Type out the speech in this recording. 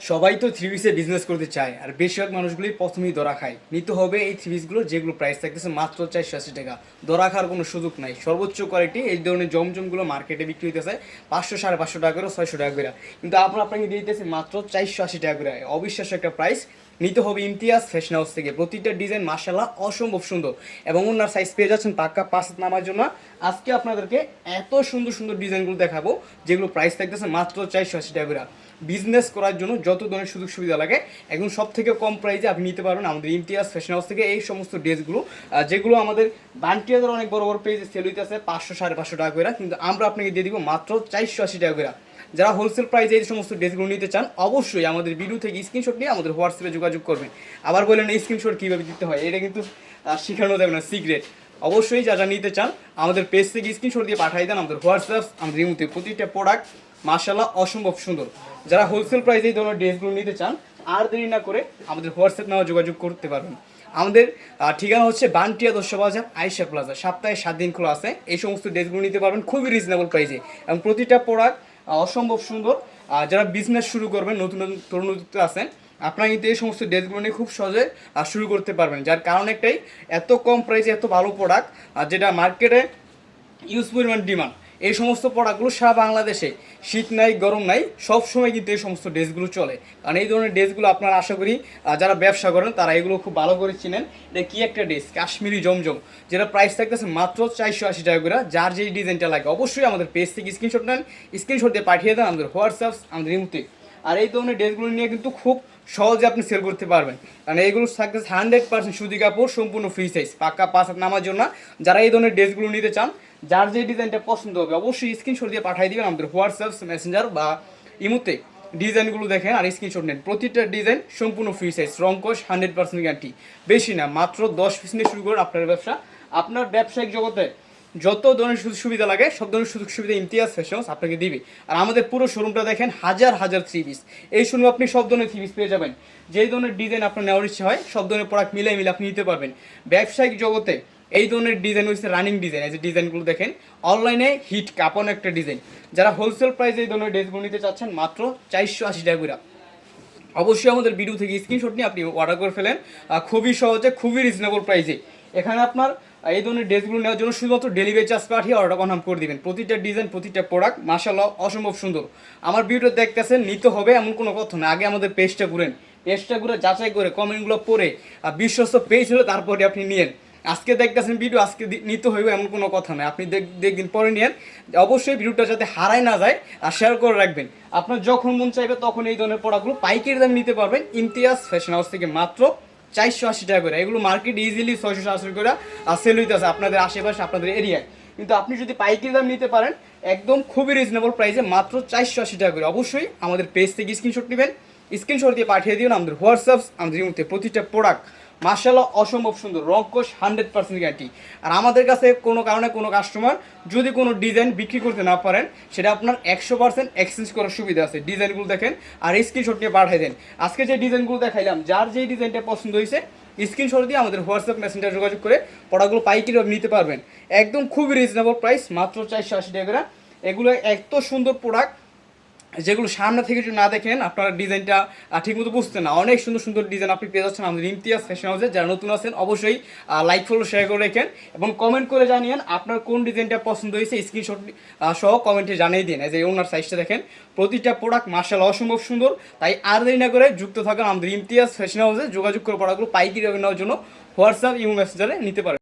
সবাই তো থ্রি পিসে বিজনেস করতে চায়, আর বেশিরভাগ মানুষগুলি প্রথমেই ধরা খায়। নিতে হবে এই থ্রি পিসগুলো যেগুলো প্রাইস থাকতেছে মাত্র চারশো আশি টাকা। ধরা খাওয়ার কোনো সুযোগ নাই। সর্বোচ্চ কোয়ালিটি এই ধরনের জমজমগুলো মার্কেটে বিক্রি হইতেছে পাঁচশো, সাড়ে পাঁচশো টাকা করে, ছয়শো টাকা করে। কিন্তু আপনার আপনাকে দিয়ে দিতেছে মাত্র চারশো আশি টাকা করে। অবিশ্বাস্য একটা প্রাইস নিতে হবে ইমতিয়াজ ফ্যাশন হাউস থেকে। প্রতিটা ডিজাইন মার্শাল্লাহ অসম্ভব সুন্দর। এবং ওনার সাইজ পেয়ে যাচ্ছেন পাক্কা পাঁচ নামার জন্য। আজকে আপনাদেরকে এত সুন্দর সুন্দর ডিজাইনগুলো দেখাবো, যেগুলো প্রাইস থাকতেছে মাত্র চারশো আশি টাকা করে। বিজনেস করার জন্য যত ধরনের সুযোগ সুবিধা লাগে, এখন সব থেকে কম প্রাইসে আপনি নিতে পারবেন আমাদের ইমতিয়াজ ফ্যাশন হাউস থেকে এই সমস্ত ড্রেসগুলো যেগুলো আমাদের বান্টিয়াদের অনেক বড় বড় পেজে সেল হইতেছে পাঁচশো, সাড়ে পাঁচশো টাকা করে। কিন্তু আমরা আপনাকে দিয়ে দিব মাত্র চারশো আশি টাকা করে। যারা হোলসেল প্রাইসে এই সমস্ত ড্রেসগুলো নিতে চান, অবশ্যই আমাদের ভিডিও থেকে স্ক্রিনশট নিয়ে আমাদের হোয়াটসঅ্যাপে যোগাযোগ করবেন। আবার বললেন এই স্ক্রিনশট কীভাবে দিতে হয়, এটা কিন্তু শেখানো যাবে না সিক্রেট অবশ্যই যারা নিতে চান, আমাদের পেজ থেকে স্ক্রিনশট দিয়ে পাঠিয়ে দেন আমাদের হোয়াটসঅ্যাপ আমাদের ইমুতে প্রতিটা প্রোডাক্ট মার্শাল্লাহ অসম্ভব সুন্দর। যারা হোলসেল প্রাইসে এই ধরনের ড্রেসগুলো নিতে চান, আর দেরি না করে আমাদের হোয়াটসঅ্যাপ নেওয়া যোগাযোগ করতে পারবেন। আমাদের ঠিকানা হচ্ছে বান্টিয়া দশ বাজার আইসা প্লাজা। সপ্তাহে সাত দিন খোলা আছে। এই সমস্ত ড্রেসগুলো নিতে পারবেন খুবই রিজনেবল প্রাইসে এবং প্রতিটা প্রোডাক্ট অসম্ভব সুন্দর। যারা বিজনেস শুরু করবেন, নতুন নতুন, তরুণ আছেন, আপনারা কিন্তু এই সমস্ত ড্রেসগুলো নিয়ে খুব সহজে শুরু করতে পারবেন। যার কারণ একটাই, এত কম প্রাইসে এত ভালো প্রোডাক্ট যেটা মার্কেটে ইউজ পরিমাণ ডিমান্ড এই সমস্ত প্রোডাক্টগুলো সারা বাংলাদেশে শীত নাই, গরম নাই, সব সময় কিন্তু এই সমস্ত ড্রেসগুলো চলে। কারণ এই ধরনের ড্রেসগুলো আপনারা আশা করি যারা ব্যবসা করেন, তারা এগুলো খুব ভালো করে চিনেন। এটা কী একটা ড্রেস কাশ্মীরি জমজম, যেটা প্রাইস থাকতেছে মাত্র চারশো আশি টাকা করে। যার যেই ডিজাইনটা লাগে, অবশ্যই আমাদের পেজ থেকে স্ক্রিনশট নেন। স্ক্রিনশট দিয়ে পাঠিয়ে দেন আমাদের হোয়াটসঅ্যাপ আমাদের ইমুতে। আর এই ধরনের ড্রেসগুলো নিয়ে কিন্তু খুব সহজে আপনি সেল করতে পারবেন। কারণ এইগুলো থাকতেছে হান্ড্রেড পার্সেন্ট সুতি কাপড়, সম্পূর্ণ ফ্রি সাইজ পাক্কা হাত নামার জন্য। যারা এই ধরনের ড্রেসগুলো নিতে চান, যার যে ডিজাইনটা পছন্দ হবে, অবশ্যই স্ক্রিনশট দিয়ে পাঠিয়ে দেবেন আমাদের হোয়াটসঅ্যাপ মেসেঞ্জার বা ইমুতে। ডিজাইনগুলো দেখেন আর স্ক্রিনশট নেন। প্রতিটা ডিজাইন সম্পূর্ণ ফ্রি সাইজ রংকশ হান্ড্রেড পার্সেন্ট গ্যারান্টি বেশি না, মাত্র দশ পিস নিয়ে শুরু করুন আপনার ব্যবসা। আপনার ব্যবসায়িক জগতে যত ধরনের সুযোগ সুবিধা লাগে, সব ধরনের সুযোগ সুবিধা, ইমতিয়াজ ফ্যাশনস আপনাকে দিবে। আর আমাদের পুরো শোরুমটা দেখেন, হাজার হাজার থ্রি পিস এই শোরুমে আপনি সব ধরনের থ্রি পিস পেয়ে যাবেন। যেই ধরনের ডিজাইন আপনার নেওয়ার ইচ্ছে হয়, সব ধরনের প্রোডাক্ট মিলাই মিলে আপনি নিতে পারবেন। ব্যবসায়িক জগতে এই ধরনের ডিজাইন হচ্ছে রানিং ডিজাইন এই যে ডিজাইনগুলো দেখেন অনলাইনে হিট কাপন একটা ডিজাইন যারা হোলসেল প্রাইসে এই ধরনের ড্রেসগুলো নিতে চাচ্ছেন, মাত্র চারশো আশি টাকা করে। অবশ্যই আমাদের ভিডিও থেকে স্ক্রিনশট নিয়ে আপনি অর্ডার করে ফেলেন। খুবই সহজে, খুবই রিজনেবল প্রাইসে এখানে আপনার এই ধরনের ড্রেসগুলো নেওয়ার জন্য শুধুমাত্র ডেলিভারি চার্জ পাঠিয়ে অর্ডার কনফার্ম করে দিবেন। প্রতিটা ডিজাইন প্রতিটা প্রোডাক্ট মাসাল্লাহ অসম্ভব সুন্দর। আমার ভিডিও দেখতেছেন, নিতে হবে এমন কোনো কথা না। আগে আমাদের পেজটা ঘুরেন। পেজটা ঘুরে যাচাই করে কমেন্টগুলো পড়ে আর বিশ্বস্ত পেজ হলে তারপরে আপনি নিয়েন। আজকে দেখতেছেন ভিডিও আজকে নিতে হইবে এমন কোনো কথা নয় আপনি দেখ দেখদিন, পরে নিয়েন। অবশ্যই ভিডিওটা যাতে হারায় না যায় আর শেয়ার করে রাখবেন। আপনার যখন মন চাইবে তখন এই ধরনের প্রোডাক্টগুলো পাইকারি দামে নিতে পারবেন। ইমতিয়াজ ফ্যাশন হাউস থেকে মাত্র চারশো আশি টাকা করে। এগুলো মার্কেট ইজিলি ছয়শো সাতশো করে সেল হইতেছে আপনাদের আশেপাশে, আপনাদের এরিয়ায় কিন্তু আপনি যদি পাইকারি দাম নিতে পারেন, একদম খুবই রিজনেবল প্রাইসে মাত্র চারশো আশি টাকা করে। অবশ্যই আমাদের পেজ থেকে স্ক্রিনশট নেবেন। স্ক্রিনশট দিয়ে পাঠিয়ে দিন আমাদের হোয়াটসঅ্যাপ আমাদের মধ্যে প্রতিটা প্রোডাক্ট মার্শাল্লাহ অসম্ভব সুন্দর। রঙ্কশ হান্ড্রেড পার্সেন্ট গ্যারান্টি আর আমাদের কাছে কোনো কারণে কোনো কাস্টমার যদি কোনো ডিজাইন বিক্রি করতে না পারেন, সেটা আপনার একশো পার্সেন্ট এক্সচেঞ্জ করার সুবিধা আছে। ডিজাইনগুলো দেখেন আর স্ক্রিনশট নিয়ে পাঠিয়ে দেন। আজকে যে ডিজাইনগুলো দেখাইলাম, যার যেই ডিজাইনটা পছন্দ হয়েছে স্ক্রিনশট দিয়ে আমাদের হোয়াটসঅ্যাপ মেসেঞ্জার যোগাযোগ করে প্রোডাক্টগুলো পাইকারিভাবে নিতে পারবেন। একদম খুবই রিজনেবল প্রাইস মাত্র চারশো আশি টাকা এগুলো এত সুন্দর প্রোডাক্ট যেগুলো সামনে থেকে যদি না দেখেন, আপনারা ডিজাইনটা ঠিকমতো বুঝতে না। অনেক সুন্দর সুন্দর ডিজাইন আপনি পেয়ে যাচ্ছেন আমাদের ইমতিয়াজ ফ্যাশন হাউসে যারা নতুন আছেন, অবশ্যই লাইক ফলো শেয়ার করে রেখেন এবং কমেন্ট করে জানিয়েন আপনার কোন ডিজাইনটা পছন্দ হয়েছে স্ক্রিনশট সহ কমেন্টে জানিয়ে দিন। এই যে ওনার সাইজটা দেখেন, প্রতিটা প্রোডাক্ট মার্শাল অসম্ভব সুন্দর। তাই আর দেরি না করে যুক্ত থাকেন আমাদের ইমতিয়াজ ফ্যাশন হাউসে যোগাযোগ করে পড়াগুলো পাইকারি নেওয়ার জন্য হোয়াটসঅ্যাপ ইমো মেসেঞ্জারে নিতে পারেন।